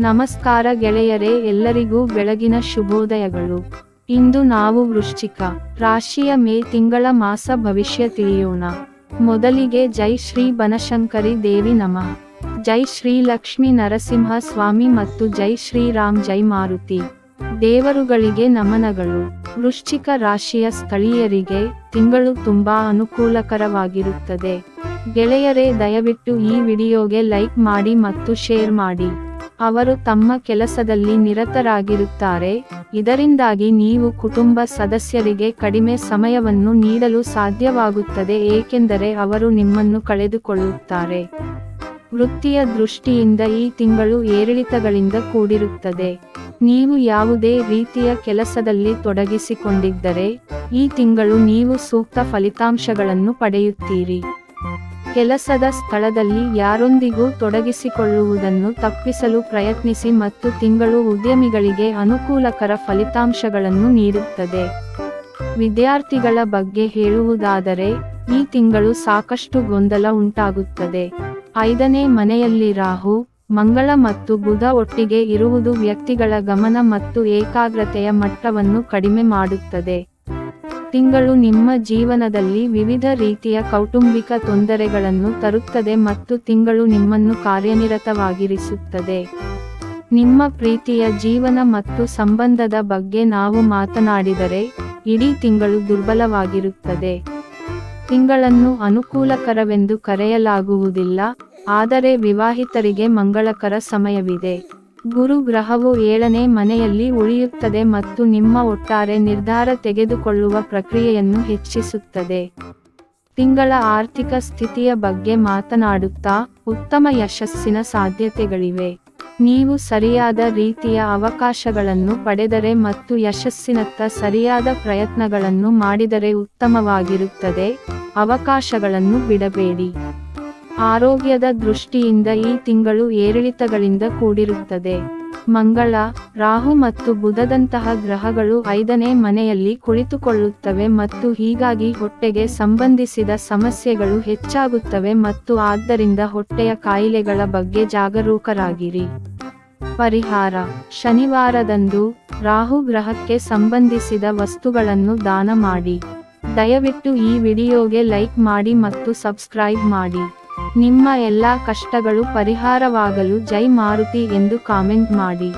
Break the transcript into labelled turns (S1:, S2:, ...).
S1: ನಮಸ್ಕಾರ ಗೆಳೆಯರೇ, ಎಲ್ಲರಿಗೂ ಬೆಳಗಿನ ಶುಭೋದಯಗಳು. ಇಂದು ನಾವು ವೃಶ್ಚಿಕ ರಾಶಿಯ ಮೇ ತಿಂಗಳ ಮಾಸ ಭವಿಷ್ಯ ತಿಳಿಯೋಣ. ಮೊದಲಿಗೆ ಜೈ ಶ್ರೀ ಬನಶಂಕರಿ ದೇವಿ ನಮಃ. ಜೈ ಶ್ರೀ ಲಕ್ಷ್ಮೀ ನರಸಿಂಹ ಸ್ವಾಮಿ ಮತ್ತು ಜೈ ಶ್ರೀರಾಮ್ ಜೈ ಮಾರುತಿ. ದೇವರುಗಳಿಗೆ ನಮನಗಳು. ವೃಶ್ಚಿಕ ರಾಶಿಯ ಸ್ಥಳೀಯರಿಗೆ ತಿಂಗಳು ತುಂಬಾ ಅನುಕೂಲಕರವಾಗಿರುತ್ತದೆ. ಗೆಳೆಯರೇ, ದಯವಿಟ್ಟು ಈ ವಿಡಿಯೋಗೆ ಲೈಕ್ ಮಾಡಿ ಮತ್ತು ಶೇರ್ ಮಾಡಿ. ಅವರು ತಮ್ಮ ಕೆಲಸದಲ್ಲಿ ನಿರತರಾಗಿರುತ್ತಾರೆ, ಇದರಿಂದಾಗಿ ನೀವು ಕುಟುಂಬ ಸದಸ್ಯರಿಗೆ ಕಡಿಮೆ ಸಮಯವನ್ನು ನೀಡಲು ಸಾಧ್ಯವಾಗುತ್ತದೆ ಏಕೆಂದರೆ ಅವರು ನಿಮ್ಮನ್ನು ಕಳೆದುಕೊಳ್ಳುತ್ತಾರೆ. ವೃತ್ತಿಯ ದೃಷ್ಟಿಯಿಂದ ಈ ತಿಂಗಳು ಏರಿಳಿತಗಳಿಂದ ಕೂಡಿರುತ್ತದೆ. ನೀವು ಯಾವುದೇ ರೀತಿಯ ಕೆಲಸದಲ್ಲಿ ತೊಡಗಿಸಿಕೊಂಡಿದ್ದರೆ, ಈ ತಿಂಗಳು ನೀವು ಸೂಕ್ತ ಫಲಿತಾಂಶಗಳನ್ನು ಪಡೆಯುತ್ತೀರಿ. ಕೆಲಸದ ಸ್ಥಳದಲ್ಲಿ ಯಾರೊಂದಿಗೂ ತೊಡಗಿಸಿಕೊಳ್ಳುವುದನ್ನು ತಪ್ಪಿಸಲು ಪ್ರಯತ್ನಿಸಿ ಮತ್ತು ತಿಂಗಳು ಉದ್ಯಮಿಗಳಿಗೆ ಅನುಕೂಲಕರ ಫಲಿತಾಂಶಗಳನ್ನು ನೀಡುತ್ತದೆ. ವಿದ್ಯಾರ್ಥಿಗಳ ಬಗ್ಗೆ ಹೇಳುವುದಾದರೆ, ಈ ತಿಂಗಳು ಸಾಕಷ್ಟು ಗೊಂದಲ ಉಂಟಾಗುತ್ತದೆ. ಐದನೇ ಮನೆಯಲ್ಲಿ ರಾಹು, ಮಂಗಳ ಮತ್ತು ಬುಧ ಒಟ್ಟಿಗೆ ಇರುವುದು ವ್ಯಕ್ತಿಗಳ ಗಮನ ಮತ್ತು ಏಕಾಗ್ರತೆಯ ಮಟ್ಟವನ್ನು ಕಡಿಮೆ ಮಾಡುತ್ತದೆ. ತಿಂಗಳು ನಿಮ್ಮ ಜೀವನದಲ್ಲಿ ವಿವಿಧ ರೀತಿಯ ಕೌಟುಂಬಿಕ ತೊಂದರೆಗಳನ್ನು ತರುತ್ತದೆ ಮತ್ತು ತಿಂಗಳು ನಿಮ್ಮನ್ನು ಕಾರ್ಯನಿರತವಾಗಿರಿಸುತ್ತದೆ. ನಿಮ್ಮ ಪ್ರೀತಿಯ ಜೀವನ ಮತ್ತು ಸಂಬಂಧದ ಬಗ್ಗೆ ನಾವು ಮಾತನಾಡಿದರೆ, ಇಡೀ ತಿಂಗಳು ದುರ್ಬಲವಾಗಿರುತ್ತದೆ. ತಿಂಗಳನ್ನು ಅನುಕೂಲಕರವೆಂದು ಕರೆಯಲಾಗುವುದಿಲ್ಲ, ಆದರೆ ವಿವಾಹಿತರಿಗೆ ಮಂಗಳಕರ ಸಮಯವಿದೆ. ಗುರು ಗ್ರಹವು ಏಳನೇ ಮನೆಯಲ್ಲಿ ಉಳಿಯುತ್ತದೆ ಮತ್ತು ನಿಮ್ಮ ಒಟ್ಟಾರೆ ನಿರ್ಧಾರ ತೆಗೆದುಕೊಳ್ಳುವ ಪ್ರಕ್ರಿಯೆಯನ್ನು ಹೆಚ್ಚಿಸುತ್ತದೆ. ತಿಂಗಳ ಆರ್ಥಿಕ ಸ್ಥಿತಿಯ ಬಗ್ಗೆ ಮಾತನಾಡುತ್ತಾ ಉತ್ತಮ ಯಶಸ್ಸಿನ ಸಾಧ್ಯತೆಗಳಿವೆ. ನೀವು ಸರಿಯಾದ ರೀತಿಯ ಅವಕಾಶಗಳನ್ನು ಪಡೆದರೆ ಮತ್ತು ಯಶಸ್ಸಿನತ್ತ ಸರಿಯಾದ ಪ್ರಯತ್ನಗಳನ್ನು ಮಾಡಿದರೆ ಉತ್ತಮವಾಗಿರುತ್ತದೆ. ಅವಕಾಶಗಳನ್ನು ಬಿಡಬೇಡಿ. ಆರೋಗ್ಯದ ದೃಷ್ಟಿಯಿಂದ ಈ ತಿಂಗಳು ಏರಿಳಿತಗಳಿಂದ ಕೂಡಿರುತ್ತದೆ. ಮಂಗಳ, ರಾಹು ಮತ್ತು ಬುಧದಂತಹ ಗ್ರಹಗಳು ಐದನೇ ಮನೆಯಲ್ಲಿ ಕುಳಿತುಕೊಳ್ಳುತ್ತವೆ ಮತ್ತು ಹೀಗಾಗಿ ಹೊಟ್ಟೆಗೆ ಸಂಬಂಧಿಸಿದ ಸಮಸ್ಯೆಗಳು ಹೆಚ್ಚಾಗುತ್ತವೆ ಮತ್ತು ಆದ್ದರಿಂದ ಹೊಟ್ಟೆಯ ಕಾಯಿಲೆಗಳ ಬಗ್ಗೆ ಜಾಗರೂಕರಾಗಿರಿ. ಪರಿಹಾರ, ಶನಿವಾರದಂದು ರಾಹು ಗ್ರಹಕ್ಕೆ ಸಂಬಂಧಿಸಿದ ವಸ್ತುಗಳನ್ನು ದಾನ ಮಾಡಿ. ದಯವಿಟ್ಟು ಈ ವಿಡಿಯೋಗೆ ಲೈಕ್ ಮಾಡಿ ಮತ್ತು ಸಬ್ಸ್ಕ್ರೈಬ್ ಮಾಡಿ. ನಿಮ್ಮ ಎಲ್ಲಾ ಕಷ್ಟಗಳು ಪರಿಹಾರವಾಗಲು ಜೈ ಮಾರುತಿ ಎಂದು ಕಾಮೆಂಟ್ ಮಾಡಿ.